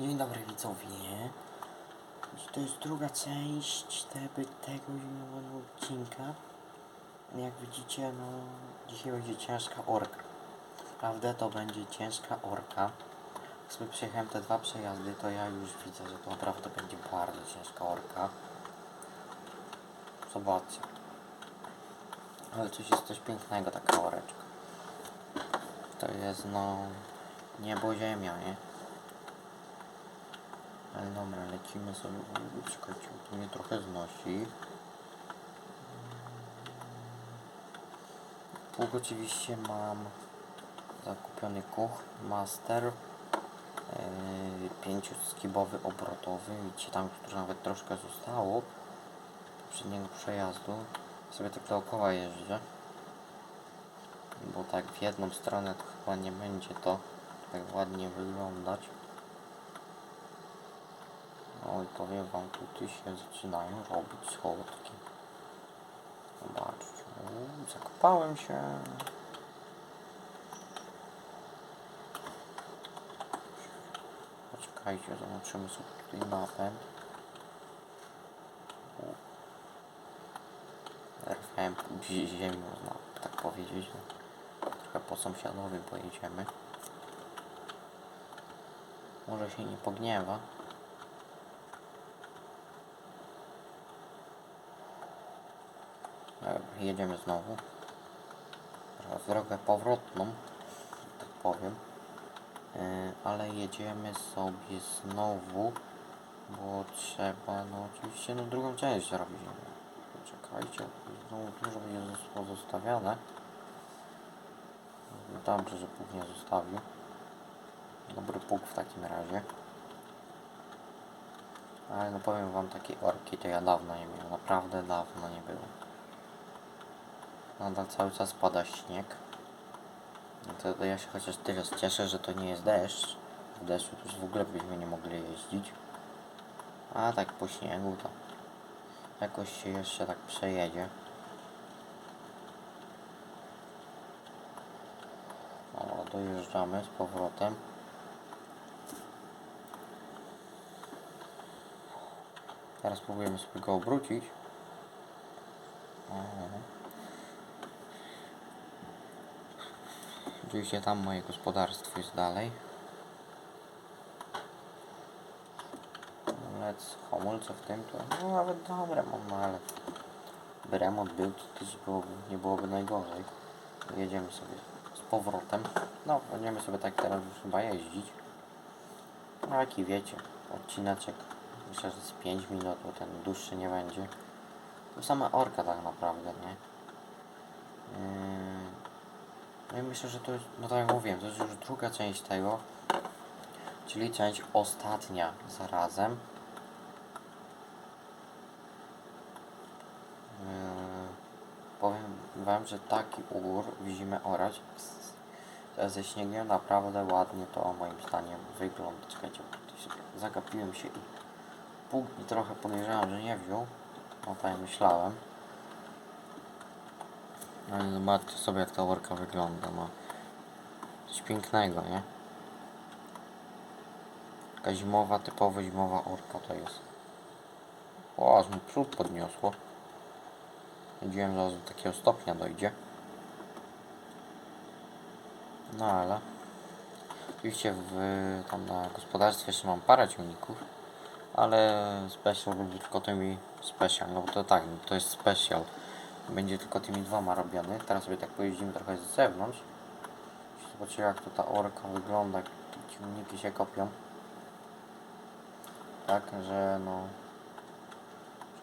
Dzień dobry widzowie. To jest druga część tego, zimowego odcinka. Jak widzicie, no dzisiaj będzie ciężka orka. Naprawdę to będzie ciężka orka. Jak sobie przejechałem te dwa przejazdy, to ja już widzę, że to naprawdę będzie bardzo ciężka orka. Zobaczcie. Ale coś jest coś pięknego, taka oreczka. To jest no niebo ziemia, nie? Ale dobra, lecimy sobie. Czekajcie, tu mnie trochę znosi. Pług oczywiście mam zakupiony Kuch Master yy, pięcioskibowy obrotowy. Widzicie, tam już nawet troszkę zostało poprzedniego przejazdu. Sobie tak dookoła jeżdżę. Bo tak w jedną stronę to chyba nie będzie to tak ładnie wyglądać. I powiem wam, tutaj się zaczynają robić schodki. Zobaczcie, uuu, zakopałem się. Poczekajcie, zobaczymy sobie tutaj napęd. U. Rwałem ziemią, no, tak powiedzieć. Trochę po sąsiadowi pojedziemy. Może się nie pogniewa. Dobra, jedziemy znowu. Teraz drogę powrotną, tak powiem. Yy, ale jedziemy sobie znowu, bo trzeba, no oczywiście, no drugą część zrobić. Czekajcie, znowu dużo będzie pozostawione. Dobrze, że Bóg nie zostawił. Dobry Bóg w takim razie. Ale no powiem wam, takiej orki to ja dawno nie miałem, naprawdę dawno nie było. Nadal cały czas pada śnieg. No to, ja się chociaż tyle cieszę, że to nie jest deszcz. W deszczu to już w ogóle byśmy nie mogli jeździć. A tak po śniegu to jakoś się jeszcze tak przejedzie. O, dojeżdżamy z powrotem. Teraz spróbujemy sobie go obrócić. O. Oczywiście tam moje gospodarstwo jest dalej. Lec hamulce w tym to no nawet dobre mam, no ale by remont był, to też byłoby, nie byłoby najgorzej. Jedziemy sobie z powrotem. No, będziemy sobie tak teraz już chyba jeździć. No jaki wiecie, odcineczek myślę, że z 5 minut, bo ten dłuższy nie będzie. To sama orka tak naprawdę, nie? Yy... No i myślę, że to no tak jak mówiłem, to jest już druga część tego, czyli część ostatnia zarazem. Yy, powiem wam, że taki ugór w zimę orać ze śniegiem naprawdę ładnie to moim zdaniem wygląda. Czekajcie, zagapiłem się i punkt trochę podejrzewam, że nie wziął. No tak myślałem. Zobaczcie sobie jak ta worka wygląda, no. Coś pięknego, nie? Taka zimowa, typowo zimowa orka to jest. O, aż mi przód podniosło. Wiedziałem, że do takiego stopnia dojdzie. No ale... Oczywiście w, tam na gospodarstwie jeszcze mam parę ciągników. Ale special będzie tylko tymi special, no bo to tak, to jest special będzie tylko tymi dwoma robiony. Teraz sobie tak pojeździmy trochę z zewnątrz. Zobaczymy jak to ta orka wygląda, jak ciągniki się kopią. Tak, że no...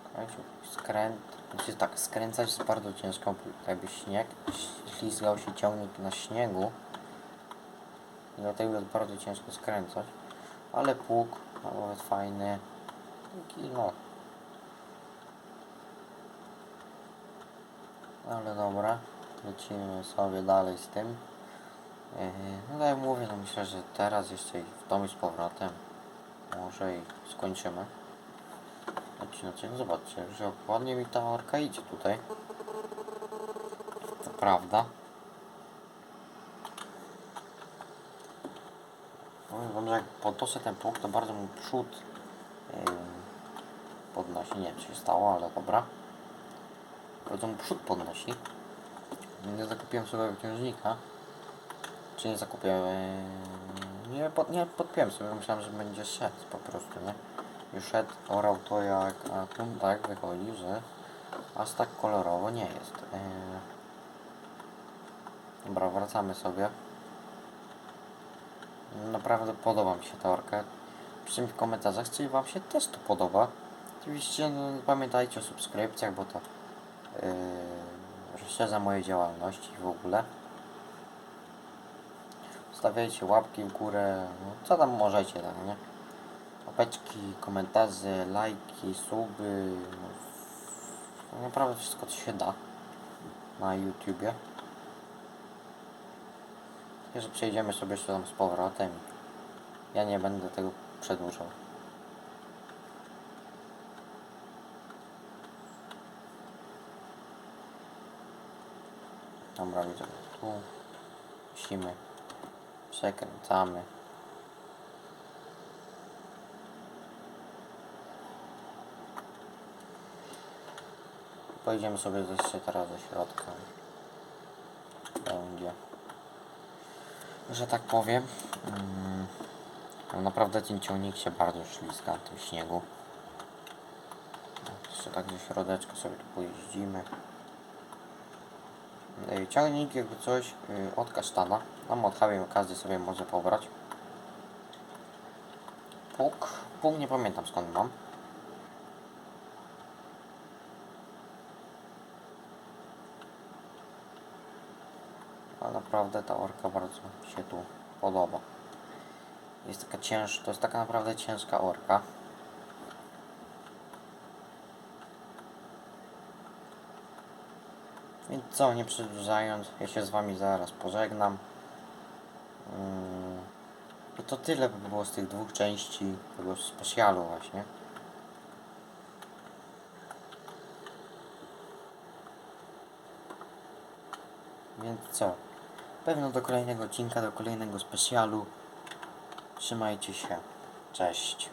Czekajcie, skręt... Znaczy tak, skręcać jest bardzo ciężko, jakby śnieg, ślizgał się ciągnik na śniegu. I dlatego jest bardzo ciężko skręcać. Ale pług, no, nawet fajny. Taki no, Ale dobra, lecimy sobie dalej z tym. Yy, No tak jak mówię, no myślę, że teraz jeszcze i w domu z powrotem może i skończymy. Odcineczek, zobaczcie, że ładnie mi ta orka idzie tutaj. To prawda. Powiem wam, że jak podnoszę ten pług, to bardzo mu przód yy, podnosi. Nie wiem, co się stało, ale dobra. Mu przód podnosi. Nie zakupiłem sobie wyciążnika. Czy nie zakupiłem... Nie, pod, nie podpiąłem sobie, myślałem, że będzie szedł po prostu, nie? Już szedł, orał to jak... A tak wychodzi, że aż tak kolorowo nie jest. Yy. Dobra, wracamy sobie. Naprawdę podoba mi się ta orka. Piszcie w komentarzach, czy wam się też to podoba. Oczywiście no, pamiętajcie o subskrypcjach, bo to rozszerza moje działalności w ogóle. Stawiajcie łapki w górę, no, co tam możecie, tak, nie? Łapeczki, komentarze, lajki, suby. No, no, naprawdę wszystko co się da na YouTubie. Że przejdziemy sobie jeszcze tam z powrotem. Ja nie będę tego przedłużał. Dobra, widzę. Tu musimy. Przekręcamy. Pojedziemy sobie jeszcze teraz do środka. Będzie że tak powiem. Mm, no naprawdę ten ciągnik się bardzo ślizga na tym śniegu. Jeszcze tak do środeczka sobie tu pojeździmy. Yy, Ciągnik jakby coś yy, od kasztana. Na modhawie każdy sobie może pobrać. Puk. Puk nie pamiętam skąd mam. A naprawdę ta orka bardzo się tu podoba. Jest taka ciężka, to jest taka naprawdę ciężka orka. Więc co, nie przedłużając, ja się z wami zaraz pożegnam. Mm, I to tyle by było z tych dwóch części tego specjalu właśnie. Więc co? Pewno do kolejnego odcinka, do kolejnego specjalu. Trzymajcie się. Cześć.